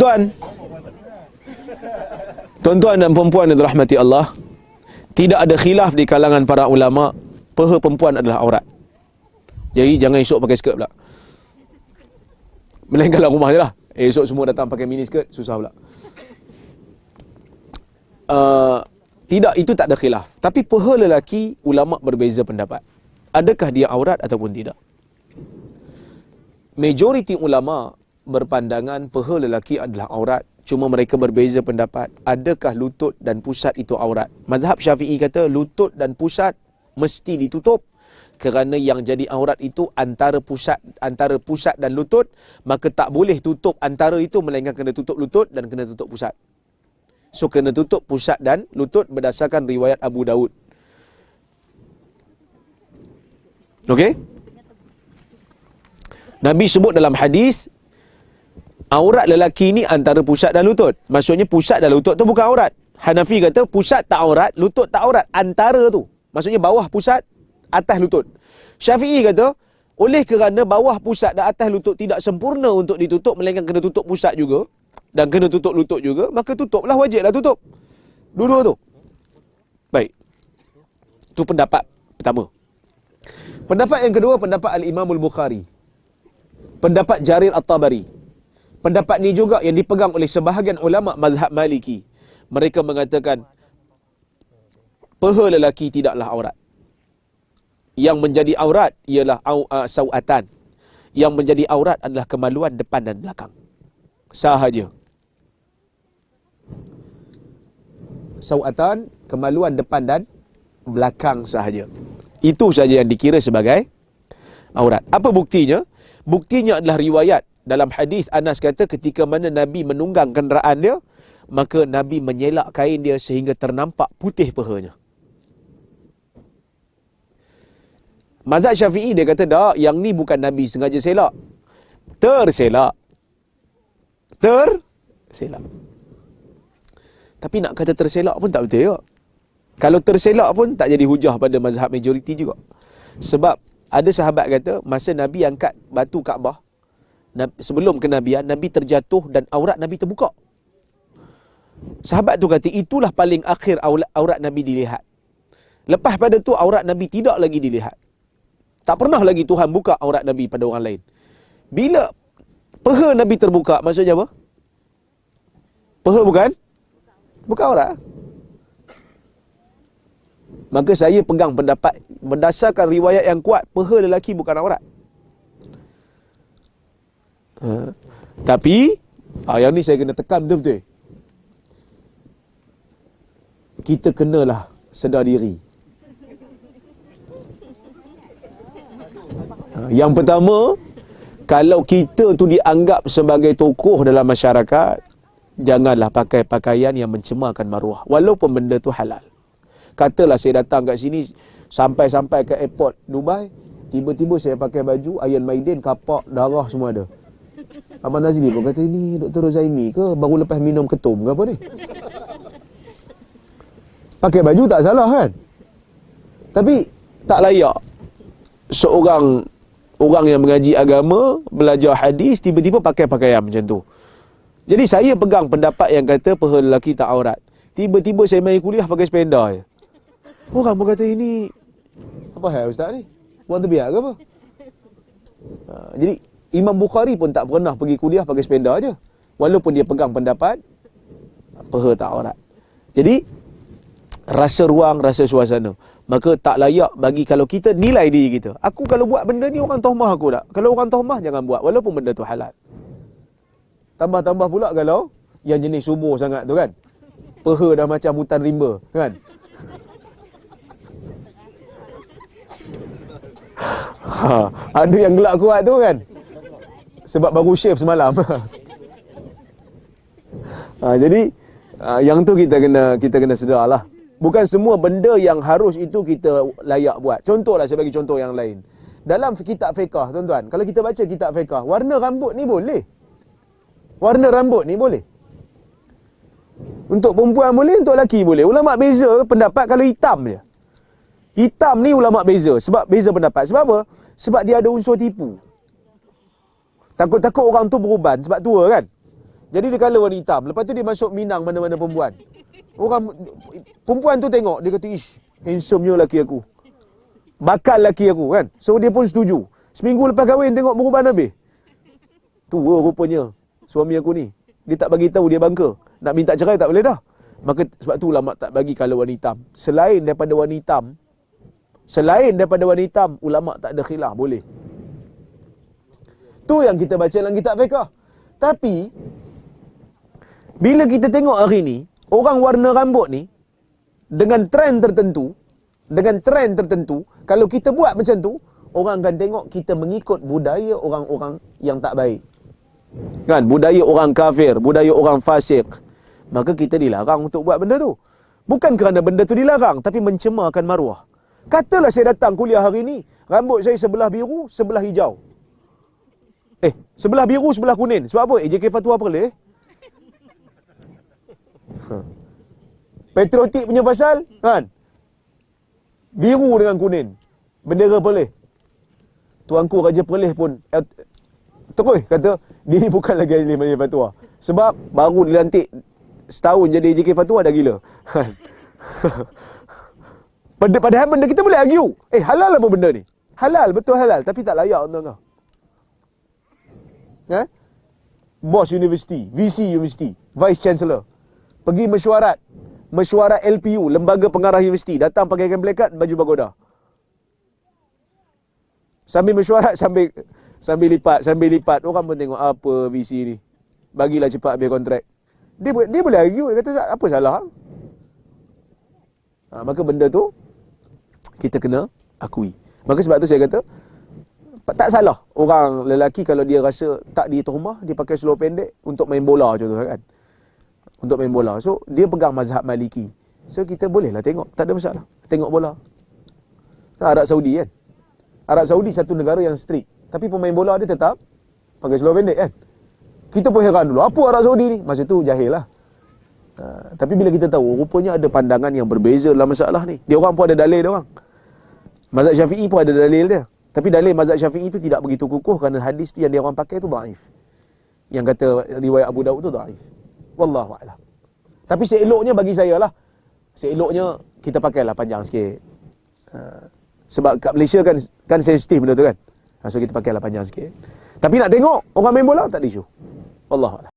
Tuan, tuan-tuan dan perempuan yang dirahmati Allah, tidak ada khilaf di kalangan para ulama, peha perempuan adalah aurat. Jadi jangan esok pakai skirt pula. Melainkan rumah je lah. Eh, esok semua datang pakai mini skirt, susah pula. Uh, tidak, itu tak ada khilaf. Tapi peha lelaki, ulama berbeza pendapat. Adakah dia aurat ataupun tidak? Majoriti ulama berpandangan peha lelaki adalah aurat. Cuma mereka berbeza pendapat. Adakah lutut dan pusat itu aurat? Mazhab syafi'i kata lutut dan pusat mesti ditutup. Kerana yang jadi aurat itu antara pusat antara pusat dan lutut. Maka tak boleh tutup antara itu melainkan kena tutup lutut dan kena tutup pusat. So kena tutup pusat dan lutut berdasarkan riwayat Abu Daud. Okey? Nabi sebut dalam hadis aurat lelaki ni antara pusat dan lutut. Maksudnya pusat dan lutut tu bukan aurat. Hanafi kata pusat tak aurat, lutut tak aurat. Antara tu. Maksudnya bawah pusat, atas lutut. Syafi'i kata, oleh kerana bawah pusat dan atas lutut tidak sempurna untuk ditutup, melainkan kena tutup pusat juga, dan kena tutup lutut juga, maka tutuplah wajiblah tutup. Dua-dua tu. Baik. Itu pendapat pertama. Pendapat yang kedua, pendapat Al-Imam Al-Bukhari. Pendapat Jarir At-Tabari. Pendapat ni juga yang dipegang oleh sebahagian ulama mazhab Maliki. Mereka mengatakan peha lelaki tidaklah aurat. Yang menjadi aurat ialah uh, sawatan. Yang menjadi aurat adalah kemaluan depan dan belakang. Sahaja. Sawatan, kemaluan depan dan belakang sahaja. Itu saja yang dikira sebagai aurat. Apa buktinya? Buktinya adalah riwayat dalam hadis Anas kata ketika mana Nabi menunggang kenderaan dia, maka Nabi menyelak kain dia sehingga ternampak putih pehanya. Mazhab Syafi'i dia kata dah, yang ni bukan Nabi sengaja selak. Terselak. Terselak. Tapi nak kata terselak pun tak betul ya. Kalau terselak pun tak jadi hujah pada mazhab majoriti juga. Sebab ada sahabat kata masa Nabi angkat batu Kaabah, sebelum kenabian Nabi terjatuh dan aurat Nabi terbuka. Sahabat tu kata itulah paling akhir aurat Nabi dilihat. Lepas pada tu aurat Nabi tidak lagi dilihat. Tak pernah lagi Tuhan buka aurat Nabi pada orang lain. Bila peha Nabi terbuka maksudnya apa? Peha bukan? Bukan aurat. Maka saya pegang pendapat berdasarkan riwayat yang kuat peha lelaki bukan aurat. Ha. Tapi ha, yang ni saya kena tekan betul-betul. Kita kenalah sedar diri. Ha, yang pertama, kalau kita tu dianggap sebagai tokoh dalam masyarakat, janganlah pakai pakaian yang mencemarkan maruah. Walaupun benda tu halal. Katalah saya datang kat sini sampai-sampai ke airport Dubai, tiba-tiba saya pakai baju Iron Maiden, kapak, darah semua ada. Abang Nazli pun kata ini Dr. Rozaimi ke baru lepas minum ketum ke apa ni? Pakai baju tak salah kan? Tapi tak layak seorang orang yang mengaji agama, belajar hadis tiba-tiba pakai pakaian macam tu. Jadi saya pegang pendapat yang kata peha lelaki tak aurat. Tiba-tiba saya main kuliah pakai spender je. Orang pun kata ini apa hal ustaz ni? Buat terbiak ke apa? Ha, jadi Imam Bukhari pun tak pernah pergi kuliah pakai sepeda aja. Walaupun dia pegang pendapat peha tak aurat. Jadi rasa ruang, rasa suasana. Maka tak layak bagi kalau kita nilai diri kita. Aku kalau buat benda ni orang tohmah aku tak? Kalau orang tohmah jangan buat walaupun benda tu halal. Tambah-tambah pula kalau yang jenis subur sangat tu kan. Peha dah macam hutan rimba kan. Ha, ada yang gelak kuat tu kan sebab baru shave semalam. ha, jadi ha, yang tu kita kena kita kena sedarlah. Bukan semua benda yang harus itu kita layak buat. Contohlah saya bagi contoh yang lain. Dalam kitab fiqah tuan-tuan, kalau kita baca kitab fiqah, warna rambut ni boleh. Warna rambut ni boleh. Untuk perempuan boleh, untuk lelaki boleh. Ulama beza pendapat kalau hitam je. Hitam ni ulama beza sebab beza pendapat. Sebab apa? Sebab dia ada unsur tipu. Takut-takut orang tu beruban sebab tua kan. Jadi dia kala warna hitam. Lepas tu dia masuk minang mana-mana perempuan. Orang perempuan tu tengok dia kata ish handsome laki aku. Bakal laki aku kan. So dia pun setuju. Seminggu lepas kahwin tengok berubah habis. Tua rupanya suami aku ni. Dia tak bagi tahu dia bangka. Nak minta cerai tak boleh dah. Maka sebab tu ulama tak bagi kalau warna hitam. Selain daripada warna hitam, selain daripada warna hitam, ulama tak ada khilaf boleh. Tu yang kita baca dalam kitab fiqh. Tapi bila kita tengok hari ni, orang warna rambut ni dengan trend tertentu, dengan trend tertentu, kalau kita buat macam tu, orang akan tengok kita mengikut budaya orang-orang yang tak baik. Kan? Budaya orang kafir, budaya orang fasik. Maka kita dilarang untuk buat benda tu. Bukan kerana benda tu dilarang, tapi mencemarkan maruah. Katalah saya datang kuliah hari ni, rambut saya sebelah biru, sebelah hijau. Eh, sebelah biru, sebelah kuning. Sebab apa? AJK Fatwa apa kali eh? Ha. Patriotik punya pasal, kan? Biru dengan kuning. Bendera Perlis. Tuanku Raja Perlis pun eh, terus kata dia ni bukan lagi ahli majlis fatwa. Sebab baru dilantik setahun jadi JK fatwa dah gila. Pada padahal benda kita boleh argue. Eh halal apa benda ni? Halal, betul halal tapi tak layak kau. Eh? Bos universiti, VC universiti, vice chancellor. Pergi mesyuarat. Mesyuarat LPU, lembaga pengarah universiti, datang pakai kain plekat, baju pagoda. Sambil mesyuarat sambil sambil lipat, sambil lipat. Orang pun tengok apa VC ni. Bagilah cepat ambil kontrak. Dia dia boleh argue, dia kata apa salah? Ha, maka benda tu kita kena akui. Maka sebab tu saya kata tak salah orang lelaki kalau dia rasa tak diterima dia pakai seluar pendek untuk main bola contoh kan. Untuk main bola. So dia pegang mazhab Maliki. So kita bolehlah tengok, tak ada masalah. Tengok bola. Arab Saudi kan. Arab Saudi satu negara yang strict. Tapi pemain bola dia tetap pakai seluar pendek kan. Kita pun heran dulu, apa Arab Saudi ni? Masa tu jahil lah. Ha, tapi bila kita tahu, rupanya ada pandangan yang berbeza dalam masalah ni. Dia orang pun ada dalil dia orang. Mazhab Syafi'i pun ada dalil dia. Tapi dalil mazhab Syafi'i itu tidak begitu kukuh kerana hadis tu yang dia orang pakai itu daif. Yang kata riwayat Abu Daud tu daif. Wallahu a'lam. Tapi seeloknya bagi saya lah. Seeloknya kita pakailah panjang sikit. Ha, sebab kat Malaysia kan kan sensitif benda tu kan. So kita pakailah panjang sikit. Tapi nak tengok orang main bola tak ada isu. Wallahu a'lam.